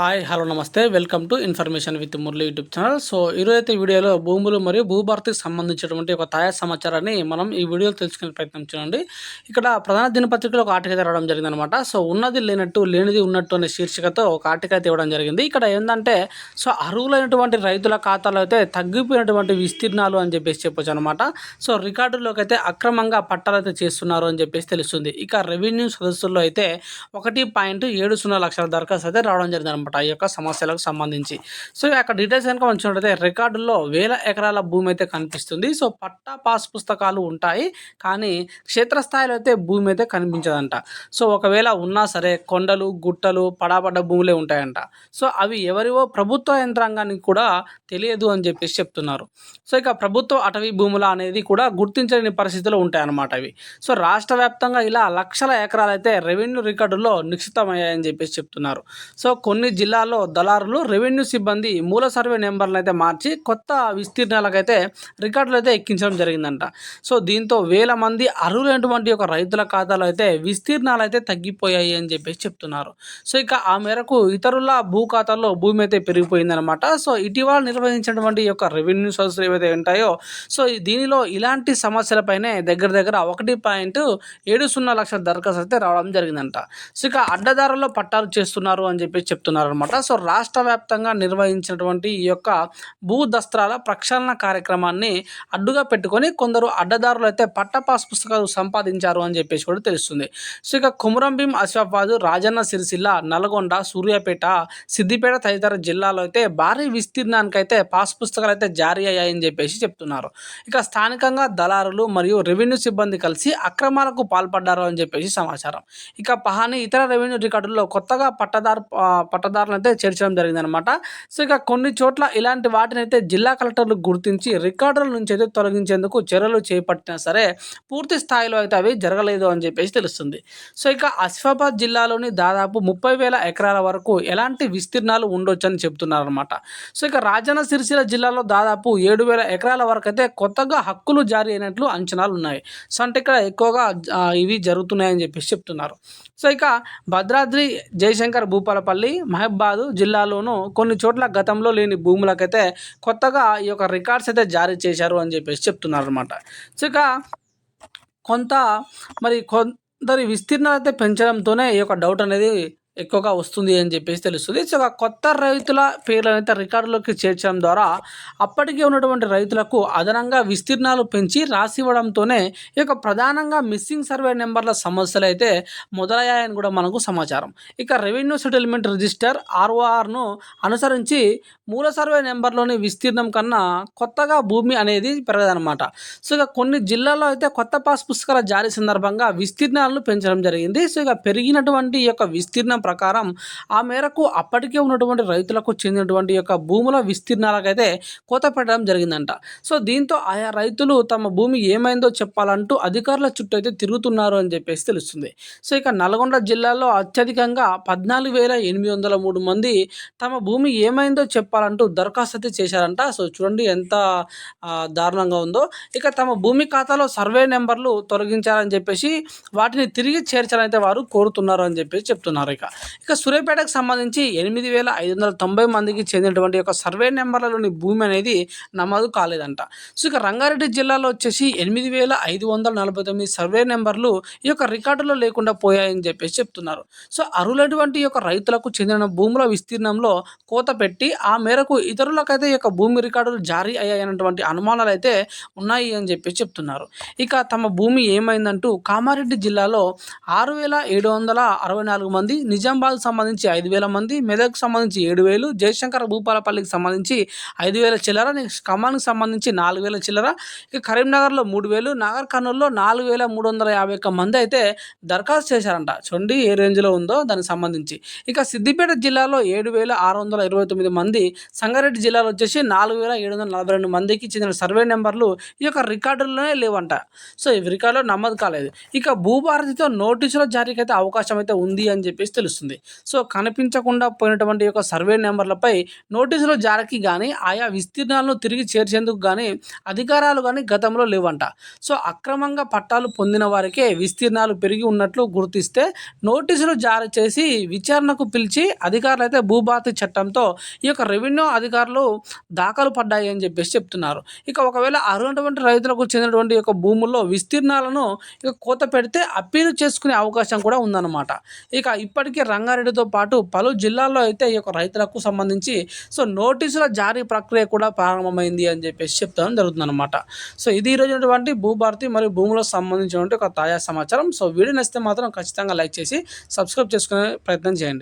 Hi hello నమస్తే. Welcome to information with Murali YouTube channel. So ఈరోజైతే వీడియోలో భూములు మరియు భూభారతికి సంబంధించినటువంటి ఒక తాజా సమాచారాన్ని మనం ఈ వీడియోలో తెలుసుకునే ప్రయత్నం చేయండి. ఇక్కడ ప్రధాన దినపత్రికలో ఒక ఆర్టికల్ రావడం జరిగిందనమాట సో ఉన్నది లేనట్టు లేనిది ఉన్నట్టు అనే శీర్షికతో ఒక ఆర్టికల్ అయితే ఇవ్వడం జరిగింది. ఇక్కడ ఏంటంటే సో అర్హులైనటువంటి రైతుల ఖాతాలో అయితే తగ్గిపోయినటువంటి విస్తీర్ణాలు అని చెప్పేసి చెప్పొచ్చు అనమాట సో రికార్డుల్లోకి అయితే అక్రమంగా పట్టాలు అయితే చేస్తున్నారు అని చెప్పేసి తెలుస్తుంది. ఇక రెవెన్యూ సదస్సుల్లో అయితే ఒకటి పాయింట్ ఏడు సున్నా లక్షల దరఖాస్తు అయితే రావడం జరిగింది అనమాట ఈ యొక్క సమస్యలకు సంబంధించి. సో అక్కడ డీటెయిల్స్ కనుక వచ్చినట్టయితే రికార్డుల్లో వేల ఎకరాల భూమి అయితే కనిపిస్తుంది. సో పట్టా పాస్ పుస్తకాలు ఉంటాయి. కానీ క్షేత్రస్థాయిలో అయితే భూమి అయితే కనిపించదంట. సో ఒకవేళ ఉన్నా సరే కొండలు గుట్టలు పడాపడ్డ భూములే ఉంటాయంట. సో అవి ఎవరివో ప్రభుత్వ యంత్రాంగానికి కూడా తెలియదు అని చెప్పేసి చెప్తున్నారు. సో ఇక ప్రభుత్వ అటవీ భూముల అనేది కూడా గుర్తించలేని పరిస్థితులు ఉంటాయన్నమాట అవి. సో రాష్ట్ర వ్యాప్తంగా ఇలా లక్షల ఎకరాలు అయితే రెవెన్యూ రికార్డుల్లో నిక్షితమయ్యాయని చెప్పేసి చెప్తున్నారు. సో కొన్ని జిల్లాల్లో దళారులు రెవెన్యూ సిబ్బంది మూల సర్వే నెంబర్లను అయితే మార్చి కొత్త విస్తీర్ణాలకైతే రికార్డులు అయితే ఎక్కించడం జరిగిందంట. సో దీంతో వేల మంది అర్హులైనటువంటి ఒక రైతుల ఖాతాలో అయితే విస్తీర్ణాలు అయితే తగ్గిపోయాయి అని చెప్పేసి చెప్తున్నారు. సో ఇక ఆ మేరకు ఇతరుల భూ ఖాతాల్లో భూమి అయితే పెరిగిపోయిందనమాట సో ఇటీవల నిర్వహించినటువంటి యొక్క రెవెన్యూ సదస్సులు ఏవైతే ఉంటాయో సో దీనిలో ఇలాంటి సమస్యలపైనే దగ్గర దగ్గర ఒకటి పాయింట్ ఏడు సున్నా లక్షల దరఖాస్తు అయితే రావడం జరిగిందంట. సో ఇక అడ్డదారుల్లో పట్టాలు చేస్తున్నారు అని చెప్పి చెప్తున్నారు. అనమాట సో రాష్ట్ర వ్యాప్తంగా నిర్వహించినటువంటి ఈ యొక్క భూ దస్త్రాల ప్రక్షాళన కార్యక్రమాన్ని అడ్డుగా పెట్టుకొని కొందరు అడ్డదారులు అయితే పట్ట పాస్ పుస్తకాలు సంపాదించారు అని చెప్పేసి కూడా తెలుస్తుంది. సో ఇక కుమరంభీం అసిఫాబాద్ రాజన్న సిరిసిల్ల నల్గొండ సూర్యాపేట సిద్దిపేట తదితర జిల్లాలో అయితే భారీ విస్తీర్ణానికి అయితే పాస్ పుస్తకాలు అయితే జారీ అయ్యాయని చెప్పేసి చెప్తున్నారు. ఇక స్థానికంగా దళారులు మరియు రెవెన్యూ సిబ్బంది కలిసి అక్రమాలకు పాల్పడ్డారు అని చెప్పేసి సమాచారం. ఇక పహాని ఇతర రెవెన్యూ రికార్డుల్లో కొత్తగా పట్టదారు పట్ట పట్టదారులను అయితే చేర్చడం జరిగిందనమాట సో ఇక కొన్ని చోట్ల ఇలాంటి వాటిని అయితే జిల్లా కలెక్టర్లు గుర్తించి రికార్డుల నుంచి అయితే తొలగించేందుకు చర్యలు చేపట్టినా సరే పూర్తి స్థాయిలో అయితే అవి జరగలేదు అని చెప్పేసి తెలుస్తుంది. సో ఇక ఆసిఫాబాద్ జిల్లాలోని దాదాపు ముప్పై వేల ఎకరాల వరకు ఎలాంటి విస్తీర్ణాలు ఉండొచ్చు అని చెప్తున్నారు అనమాట సో ఇక రాజన్న సిరిసిల్ల జిల్లాలో దాదాపు ఏడు వేల ఎకరాల వరకు అయితే కొత్తగా హక్కులు జారీ అయినట్లు అంచనాలు ఉన్నాయి. సో అంటే ఇక్కడ ఎక్కువగా ఇవి జరుగుతున్నాయని చెప్పేసి చెప్తున్నారు. సో ఇక భద్రాద్రి జయశంకర్ భూపాలపల్లి మహబాద్ జిల్లాలోనూ కొన్ని చోట్ల గతంలో లేని భూములకైతే కొత్తగా ఈ యొక్క రికార్డ్స్ అయితే జారీ చేశారు అని చెప్పేసి చెప్తున్నారు అనమాట సో ఇక కొంత మరి కొందరి విస్తీర్ణాలు అయితే పెంచడంతోనే ఈ యొక్క డౌట్ అనేది ఎక్కువగా వస్తుంది అని చెప్పేసి తెలుస్తుంది. సో కొత్త రైతుల పేర్లను అయితే రికార్డులోకి చేర్చడం ద్వారా అప్పటికే ఉన్నటువంటి రైతులకు అదనంగా విస్తీర్ణాలు పెంచి రాసివ్వడంతోనే ఈ యొక్క ప్రధానంగా మిస్సింగ్ సర్వే నెంబర్ల సమస్యలు అయితే మొదలయ్యాయని కూడా మనకు సమాచారం. ఇక రెవెన్యూ సెటిల్మెంట్ రిజిస్టర్ ఆర్ఓఆర్ను అనుసరించి మూల సర్వే నెంబర్లోని విస్తీర్ణం కన్నా కొత్తగా భూమి అనేది పెరగదనమాట సో ఇక కొన్ని జిల్లాల్లో అయితే కొత్త పాస్ పుస్తకాల జారీ సందర్భంగా విస్తీర్ణాలను పెంచడం జరిగింది. సో ఇక పెరిగినటువంటి ఈ యొక్క విస్తీర్ణం ప్రకారం ఆ మేరకు అప్పటికే ఉన్నటువంటి రైతులకు చెందినటువంటి యొక్క భూముల విస్తీర్ణాలకైతే కోత పెట్టడం జరిగిందంట. సో దీంతో ఆయా రైతులు తమ భూమి ఏమైందో చెప్పాలంటూ అధికారుల చుట్టూ అయితే తిరుగుతున్నారు అని చెప్పేసి తెలుస్తుంది. సో ఇక నల్గొండ జిల్లాలో అత్యధికంగా పద్నాలుగు వేల ఎనిమిది వందల మూడు మంది తమ భూమి ఏమైందో చెప్పాలంటూ దరఖాస్తు అయితే చేశారంట. సో చూడండి ఎంత దారుణంగా ఉందో. ఇక తమ భూమి ఖాతాలో సర్వే నెంబర్లు తొలగించాలని చెప్పేసి వాటిని తిరిగి చేర్చాలని అయితే వారు కోరుతున్నారు అని చెప్పేసి చెప్తున్నారు ఇక. ఇక సూర్యాపేటకు సంబంధించి ఎనిమిది వేల ఐదు వందల తొంభై మందికి చెందినటువంటి ఒక సర్వే నెంబర్లలోని భూమి అనేది నమోదు కాలేదంట. సో ఇక రంగారెడ్డి జిల్లాలో వచ్చేసి ఎనిమిది వేల ఐదు వందల నలభై తొమ్మిది సర్వే నెంబర్లు ఈ యొక్క రికార్డులో లేకుండా పోయాయని చెప్పేసి చెప్తున్నారు. సో అరులటువంటి యొక్క రైతులకు చెందిన భూముల విస్తీర్ణంలో కోత పెట్టి ఆ మేరకు ఇతరులకైతే ఈ యొక్క భూమి రికార్డులు జారీ అయ్యాయన్నటువంటి అనుమానాలు అయితే ఉన్నాయి అని చెప్పి చెప్తున్నారు. ఇక తమ భూమి ఏమైందంటూ కామారెడ్డి జిల్లాలో ఆరు వేల ఏడు వందల అరవై నాలుగు మంది నిజామాబాద్ సంబంధించి ఐదు వేల మంది మెదక్ సంబంధించి ఏడు వేలు జయశంకర్ భూపాలపల్లికి సంబంధించి ఐదు వేల చిల్లర ఖమ్మానికి సంబంధించి నాలుగు వేల చిల్లర ఇక కరీంనగర్లో మూడు వేలు నాగర్ కర్నూలులో నాలుగు వేల మూడు వందల యాభై ఒక్క మంది అయితే దరఖాస్తు చేశారంట. చూడండి ఏ రేంజ్లో ఉందో దానికి సంబంధించి. ఇక సిద్దిపేట జిల్లాలో ఏడు వేల ఆరు వందల ఇరవై తొమ్మిది మంది సంగారెడ్డి జిల్లాలో వచ్చేసి నాలుగు వేల ఏడు వందల నలభై రెండు మందికి చెందిన సర్వే నెంబర్లు ఈ యొక్క రికార్డుల్లోనే లేవంట. సో ఈ రికార్డులో నమ్మదు కాలేదు. ఇక భూభారతితో నోటీసుల జారీకి అయితే అవకాశం అయితే ఉంది అని చెప్పేసి తెలుసు కనిపిస్తుంది సో కనిపించకుండా పోయినటువంటి యొక్క సర్వే నెంబర్లపై నోటీసులు జారీకి కానీ ఆయా విస్తీర్ణాలను తిరిగి చేర్చేందుకు కానీ అధికారాలు కానీ గతంలో లేవంట. సో అక్రమంగా పట్టాలు పొందిన వారికే విస్తీర్ణాలు పెరిగి ఉన్నట్లు గుర్తిస్తే నోటీసులు జారీ చేసి విచారణకు పిలిచి అధికారులు అయితే భూభారతి చట్టంతో ఈ యొక్క రెవెన్యూ అధికారులు దాఖలు పడ్డాయి అని చెప్పేసి చెప్తున్నారు. ఇక ఒకవేళ అరుణటువంటి రైతులకు చెందినటువంటి యొక్క భూముల్లో విస్తీర్ణాలను ఇక కోత పెడితే అప్పీలు చేసుకునే అవకాశం కూడా ఉందన్నమాట. ఇక ఇప్పటికే రంగారెడ్డితో పాటు పలు జిల్లాల్లో అయితే ఈ యొక్క రైతులకు సంబంధించి సో నోటీసుల జారీ ప్రక్రియ కూడా ప్రారంభమైంది అని చెప్పేసి చెప్తాం జరుగుతుందన్నమాట. సో ఇది ఈరోజు ఉన్నటువంటి భూభారతి మరియు భూములకు సంబంధించినటువంటి ఒక తాజా సమాచారం. సో వీడియో నచ్చితే మాత్రం ఖచ్చితంగా లైక్ చేసి సబ్స్క్రైబ్ చేసుకునే ప్రయత్నం చేయండి.